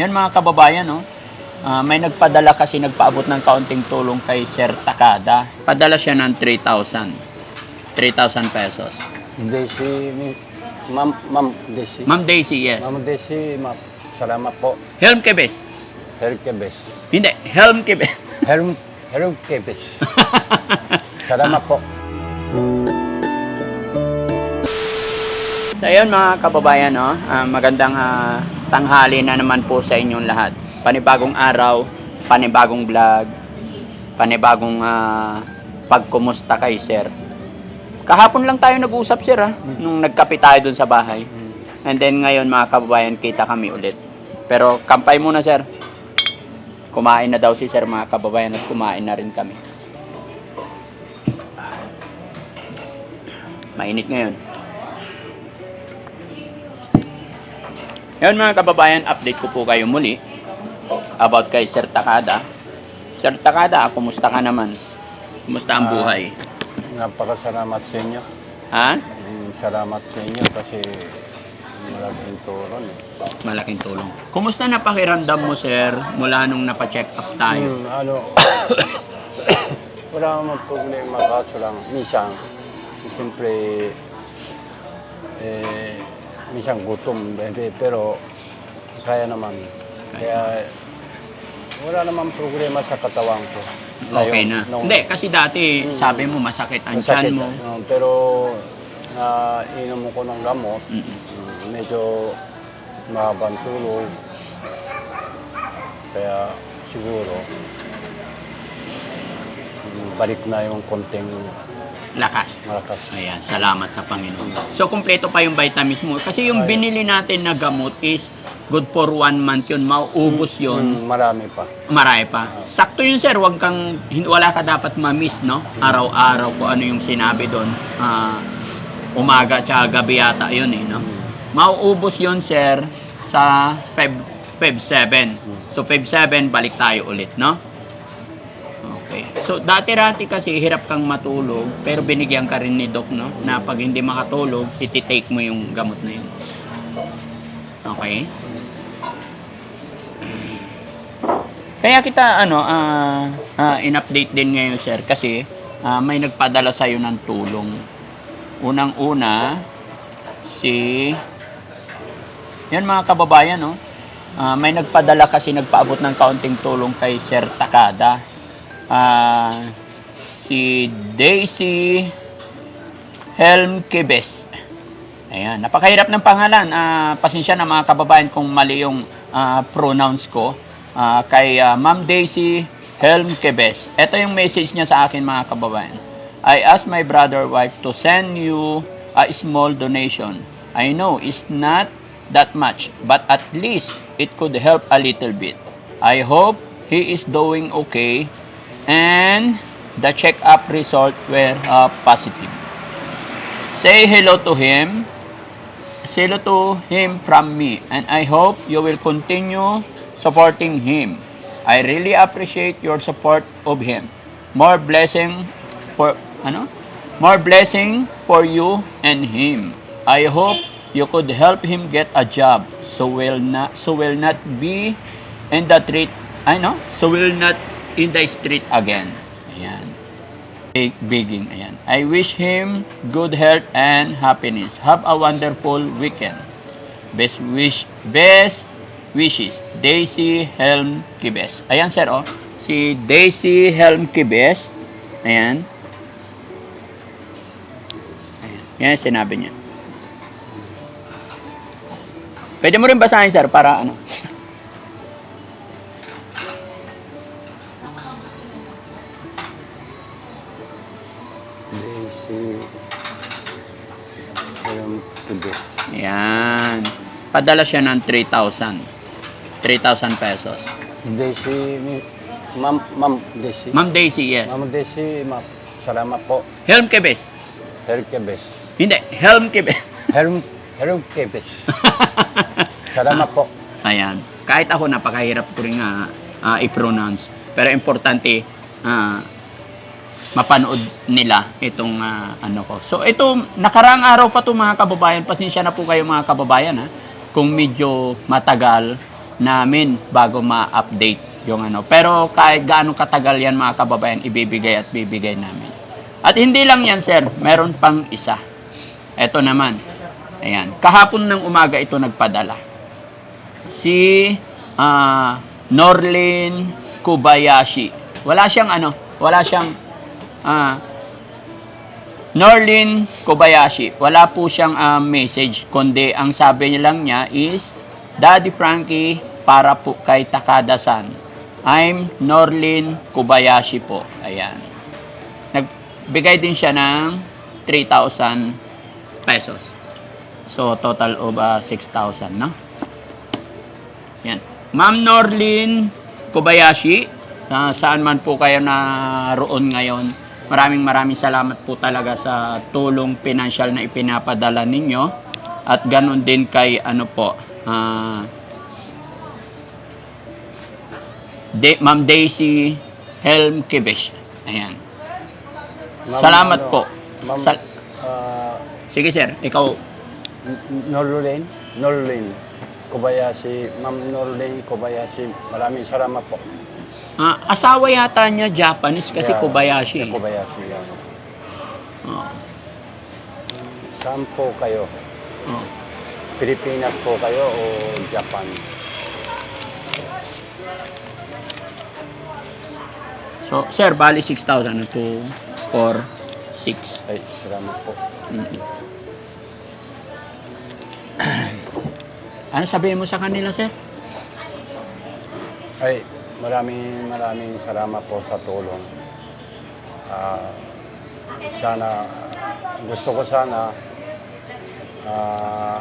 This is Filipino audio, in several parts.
Yan mga kababayan, no? Ah, may nagpadala kasi nagpaabot ng kaunting tulong kay Sir Takada. Padala siya ng 3,000. 3,000 pesos. Mi- Ma'am, Ma'am Desi. Ma'am Daisy, yes. Ma'am Desi, ma salamat po. Helm Kebes. Herkebes. Hindi, Helm Kebes. Herm, Herkebes. salamat po. So ayun mga kababayan, no? Ah, magandang ah, tanghali na naman po sa inyong lahat. Panibagong araw, panibagong vlog, panibagong ah, pagkumusta kay sir. Kahapon lang tayo nag-usap sir ha, nung nagkape tayo dun sa bahay. And then ngayon mga kababayan, kita kami ulit. Pero kampay muna sir. Kumain na daw si sir mga kababayan at kumain na rin kami. Mainit ngayon. Ngayon mga kababayan, update ko po kayo muli about kay Sir Takada. Sir Takada, kumusta ka naman? Kumusta ang Ah. buhay? Napakasalamat sa inyo. Ha? Mm, Salamat sa inyo kasi malaking tulong. Malaking tulong. Kumusta na pakiramdam mo, sir, mula nung napacheck up tayo? Hmm, ano, wala naman problema kaso lang, minsan, siyempre, eh, minsan gutom, bebe, pero kaya naman. Kaya, wala naman problema sa katawan ko. Okay na. nung- Hindi, kasi dati sabi mo masakit ang masakit, tiyan mo. no, pero, na inom ko ng gamot, Mm-mm. mm, medyo mahabang tulog. Kaya siguro, mm, balik na yung konting Lakas. malakas. Ayan, salamat sa Panginoon. So, kumpleto pa yung vitamins mo. Kasi yung binili natin na gamot is good for one month yun. Mauubos yun. Mm, marami pa. Marami pa. Sakto yun, sir. Huwag kang, hin- wala ka dapat ma-miss, no? Araw-araw kung ano yung sinabi doon. Ah, umaga tsaka gabi yata yun, eh, no? Mauubos yun, sir, sa Feb, Feb 7. So, Feb 7, balik tayo ulit, no? Okay. So, dati-rati kasi hirap kang matulog, pero binigyan ka rin ni Doc, no? Na pag hindi makatulog, ititake mo yung gamot na yun. Okay? Kaya kita ano ah ah, in-update din ngayon sir kasi ah, may nagpadala sa iyo ng tulong. Unang-una si Yan mga kababayan no. Ah, may nagpadala kasi nagpaabot ng kaunting tulong kay Sir Takada. Ah, si Daisy Helm Kibes. Ayan, napakahirap ng pangalan. Ah, pasensya na mga kababayan kung mali yung ah, pronouns ko. Ah, kay ah, Ma'am Daisy Helm Kebes. Ito yung message niya sa akin mga kababayan. I asked my brother wife to send you a small donation. I know it's not that much, but at least it could help a little bit. I hope he is doing okay and the check-up result were uh, positive. Say hello to him Say hello to him from me and I hope you will continue supporting him. I really appreciate your support of him. More blessing for ano? More blessing for you and him. I hope you could help him get a job so will not so will not be in the street I know so will not in the street again. Ayan big bigging. Ayan. I wish him good health and happiness. Have a wonderful weekend. Best wish, best wishes. Daisy Helm Kibes. Ayan sir, oh. Si Daisy Helm Kibes. Ayan. Ayan. Yan sinabi niya. Pwede mo rin basahin sir para ano. Padala siya ng 3,000. 3,000 pesos. Daisy, Ma'am, Ma'am Daisy. Ma'am Daisy, yes. Ma'am Daisy, ma salamat po. Helm Kebes. Herkebes. Hindi, Helm Kebes. Herm, Herkebes. Salamat po. Ayan. Kahit ako napakahirap ko rin nga ah, i-pronounce. Pero importante ah, mapanood nila itong ah, ano ko. So ito, nakaraang araw pa to mga kababayan. Pasensya na po kayo mga kababayan ha. Kung medyo matagal namin bago ma-update yung ano. Pero kahit gaano katagal yan mga kababayan, ibibigay at bibigay namin. At hindi lang yan, sir. Meron pang isa. Ito naman. Ayan. Kahapon ng umaga ito nagpadala. Si ah, Norlin Kobayashi. Wala siyang ano, wala siyang ah, Norlin Kobayashi. Wala po siyang ah, message, kundi ang sabi niya lang niya is, Daddy Frankie, para po kay Takada-san. I'm Norlin Kobayashi po. Ayan. Nagbigay din siya ng 3,000 pesos. So, total of ah, 6,000, no? Yan. Ma'am Norlin Kobayashi, ah, saan man po kayo naroon ngayon, maraming maraming salamat po talaga sa tulong pinansyal na ipinapadala ninyo. At ganun din kay ano po, ah, De, Ma'am Daisy Helm Kibish. Ayan. Ma'am, Salamat ano, po. Ma'am, Sal- ah, Sige sir, ikaw. Norlin, Norlin Kobayashi, Ma'am Norlin Kobayashi, maraming salamat po. Ah, asawa yata niya Japanese kasi Kaya- Kobayashi. kaya Kobayashi yan. Oo. Saan po kayo? Oo. Pilipinas po kayo o Japan? So, sir, bali 6,000. 2, 4, 6. Ay, salamat po. Ano sabihin mo sa kanila, sir? Ay, maraming maraming salamat po sa tulong. Ah, sana, gusto ko sana, ah,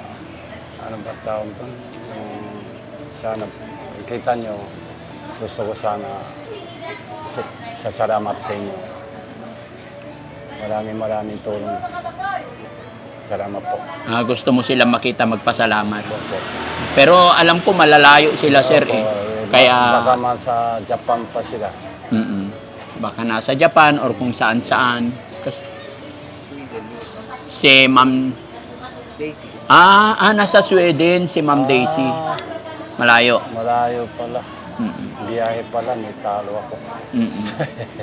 ano ba tawag doon? Yung, sana, kita nyo, gusto ko sana, sa- sasalamat sa inyo. Maraming maraming tulong. Salamat po. Ah, gusto mo sila makita magpasalamat. Opo. Pero alam ko malalayo sila, sir. Eh. Kaya, Baka sa Japan pa sila. mm baka nasa Japan or kung saan-saan. Kasi, si Ma'am... Daisy. Ah, ah, nasa Sweden si Ma'am Daisy. Ah, Malayo. malayo pala. Mm-mm. Biyahe pala, may talo ako. Mm-mm.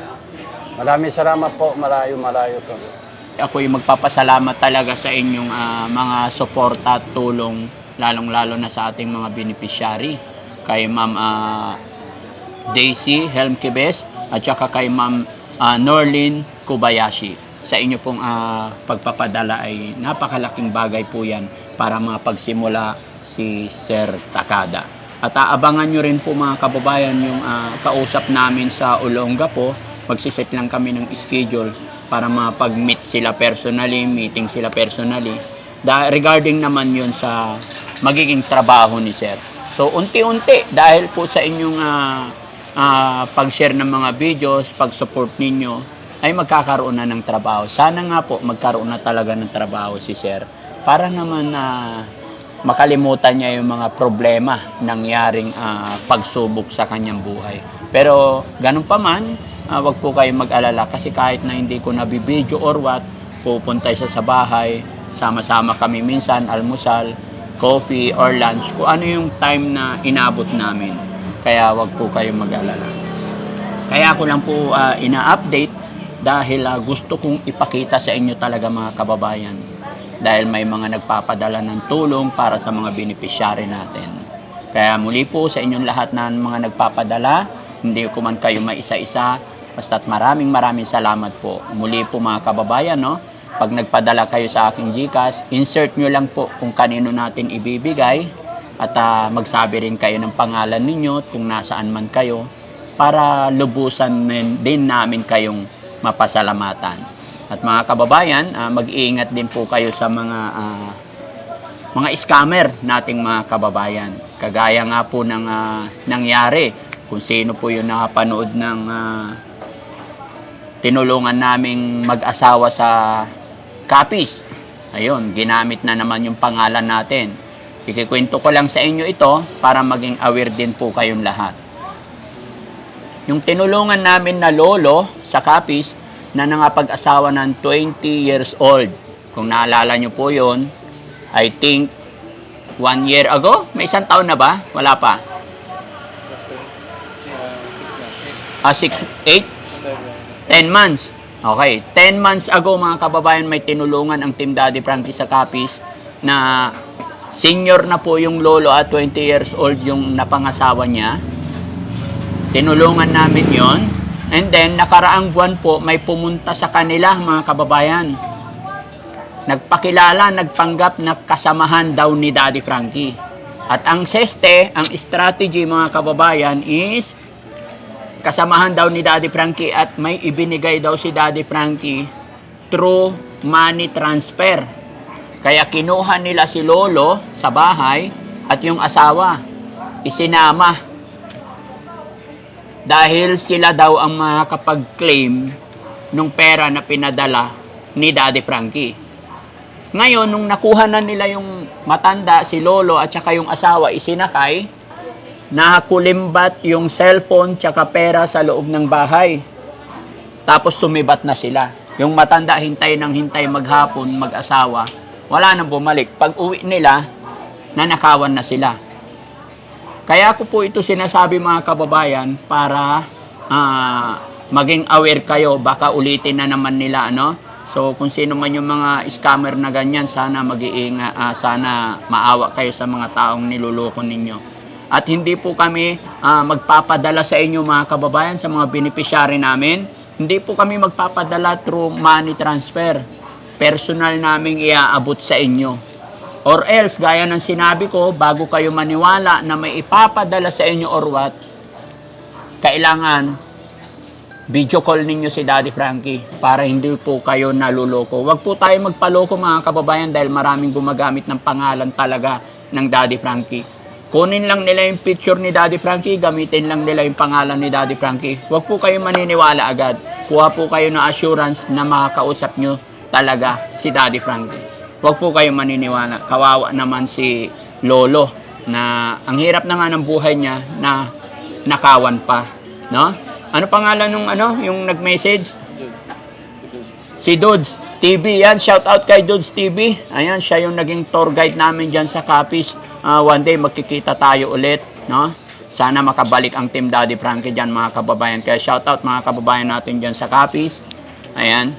Maraming salamat po, malayo, malayo to. Ako yung magpapasalamat talaga sa inyong ah, mga suporta at tulong, lalong-lalo na sa ating mga beneficiary. Kay Ma'am ah, Daisy Helmkibes at saka kay Ma'am ah, Norlin Kobayashi. Sa inyo pong ah, pagpapadala ay napakalaking bagay po yan para mapagsimula si Sir Takada. At aabangan nyo rin po mga kababayan yung ah, kausap namin sa Olonga po. Magsiset lang kami ng schedule para mapag-meet sila personally, meeting sila personally. Da- regarding naman yun sa magiging trabaho ni Sir. So, unti-unti, dahil po sa inyong ah, ah, pag-share ng mga videos, pag-support ninyo, ay magkakaroon na ng trabaho. Sana nga po magkaroon na talaga ng trabaho si Sir para naman na makalimutan niya yung mga problema nangyaring ah, pagsubok sa kanyang buhay. Pero ganun pa man, ah, wag po kayong mag-alala kasi kahit na hindi ko nabibideo or what, pupunta siya sa bahay, sama-sama kami minsan, almusal, coffee or lunch, kung ano yung time na inabot namin. Kaya wag po kayong mag-alala. Kaya ko lang po ah, ina-update dahil ah, gusto kong ipakita sa inyo talaga mga kababayan. Dahil may mga nagpapadala ng tulong para sa mga beneficiary natin. Kaya muli po sa inyong lahat na mga nagpapadala, hindi ko man kayo maisa-isa, basta't maraming maraming salamat po. Muli po mga kababayan, no? Pag nagpadala kayo sa aking GCash, insert nyo lang po kung kanino natin ibibigay at ah, magsabi rin kayo ng pangalan ninyo at kung nasaan man kayo para lubusan din, namin kayong mapasalamatan. At mga kababayan, ah, mag-iingat din po kayo sa mga ah, mga scammer nating mga kababayan. Kagaya nga po ng ah, nangyari kung sino po yung nakapanood ng ah, tinulungan naming mag-asawa sa copies. Ayun, ginamit na naman yung pangalan natin. Ikikwento ko lang sa inyo ito para maging aware din po kayong lahat. Yung tinulungan namin na lolo sa copies na nangapag-asawa ng 20 years old. Kung naalala nyo po yon, I think one year ago, may isang taon na ba? Wala pa. Ah, uh, six, ah, eight? Ten months. Okay, 10 months ago mga kababayan may tinulungan ang Team Daddy Frankie sa Capiz na senior na po yung lolo at 20 years old yung napangasawa niya. Tinulungan namin yon. And then, nakaraang buwan po, may pumunta sa kanila, mga kababayan. Nagpakilala, nagpanggap na kasamahan daw ni Daddy Frankie. At ang seste, ang strategy, mga kababayan, is kasamahan daw ni Daddy Frankie at may ibinigay daw si Daddy Frankie through money transfer. Kaya kinuha nila si Lolo sa bahay at yung asawa isinama dahil sila daw ang makakapag-claim nung pera na pinadala ni Daddy Frankie. Ngayon, nung nakuha na nila yung matanda, si Lolo at saka yung asawa isinakay, nakakulimbat yung cellphone tsaka pera sa loob ng bahay. Tapos sumibat na sila. Yung matanda hintay ng hintay maghapon, mag-asawa, wala nang bumalik. Pag uwi nila, nanakawan na sila. Kaya ko po ito sinasabi mga kababayan para ah, maging aware kayo, baka ulitin na naman nila ano. So kung sino man yung mga scammer na ganyan, sana mag-iingat, ah, sana maawa kayo sa mga taong niluloko ninyo. At hindi po kami ah, magpapadala sa inyo mga kababayan sa mga beneficiary namin. Hindi po kami magpapadala through money transfer. Personal naming iaabot sa inyo. Or else, gaya ng sinabi ko, bago kayo maniwala na may ipapadala sa inyo or what, kailangan video call ninyo si Daddy Frankie para hindi po kayo naluloko. Huwag po tayo magpaloko mga kababayan dahil maraming gumagamit ng pangalan talaga ng Daddy Frankie. Kunin lang nila yung picture ni Daddy Frankie, gamitin lang nila yung pangalan ni Daddy Frankie. Huwag po kayo maniniwala agad. Kuha po kayo ng assurance na makakausap nyo talaga si Daddy Frankie. Huwag po kayo maniniwala. Kawawa naman si Lolo na ang hirap na nga ng buhay niya na nakawan pa. No? Ano pangalan nung ano, yung nag-message? Si Dudes TV yan. Shout out kay Dudes TV. Ayan, siya yung naging tour guide namin dyan sa Capiz. Ah, one day magkikita tayo ulit, no? Sana makabalik ang Team Daddy Frankie dyan mga kababayan. Kaya shout out mga kababayan natin dyan sa Capiz. Ayan.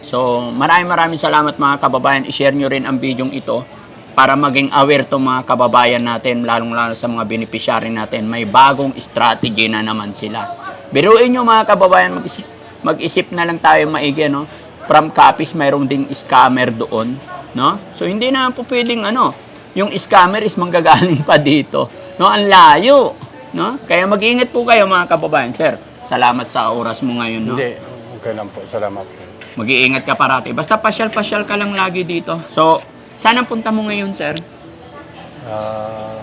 So, maraming maraming salamat mga kababayan. I-share nyo rin ang video ito para maging aware to mga kababayan natin, lalong-lalo sa mga beneficiary natin. May bagong strategy na naman sila. Biruin nyo mga kababayan, mag-isip, mag-isip na lang tayo maigi, no? From copies, mayroong ding scammer doon, no? So, hindi na po pwedeng, ano, yung scammer is manggagaling pa dito. No, ang layo, no? Kaya mag-ingat po kayo mga kababayan. Sir, salamat sa oras mo ngayon, no? Hindi, okay lang po. Salamat po. Mag-iingat ka parati. Basta pasyal-pasyal ka lang lagi dito. So, saan ang punta mo ngayon, sir? Ah,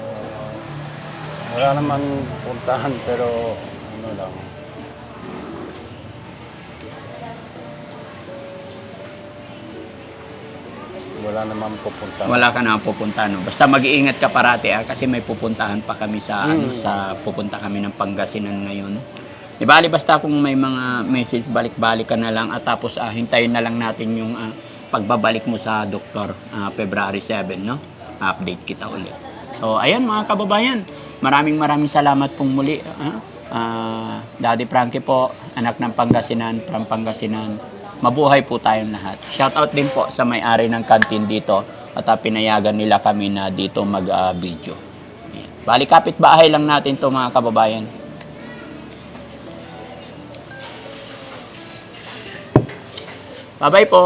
wala naman puntahan pero ano lang. Wala naman pupuntahan. Wala ka na pupunta, no? Basta mag-iingat ka parati, ah, kasi may pupuntahan pa kami sa, ano, Mm. sa pupunta kami ng Pangasinan ngayon. Di bali, basta kung may mga message, balik-balik ka na lang at tapos ah, hintayin na lang natin yung ah, pagbabalik mo sa doktor ah, February 7, no? Update kita ulit. So, ayan mga kababayan, maraming maraming salamat pong muli. ah. Ah, Daddy Frankie po, anak ng Pangasinan, from Pangasinan. Mabuhay po tayong lahat. Shout out din po sa may-ari ng kantin dito at ah, pinayagan nila kami na dito mag-video. Bali, kapit-bahay lang natin to mga kababayan. Bye-bye po!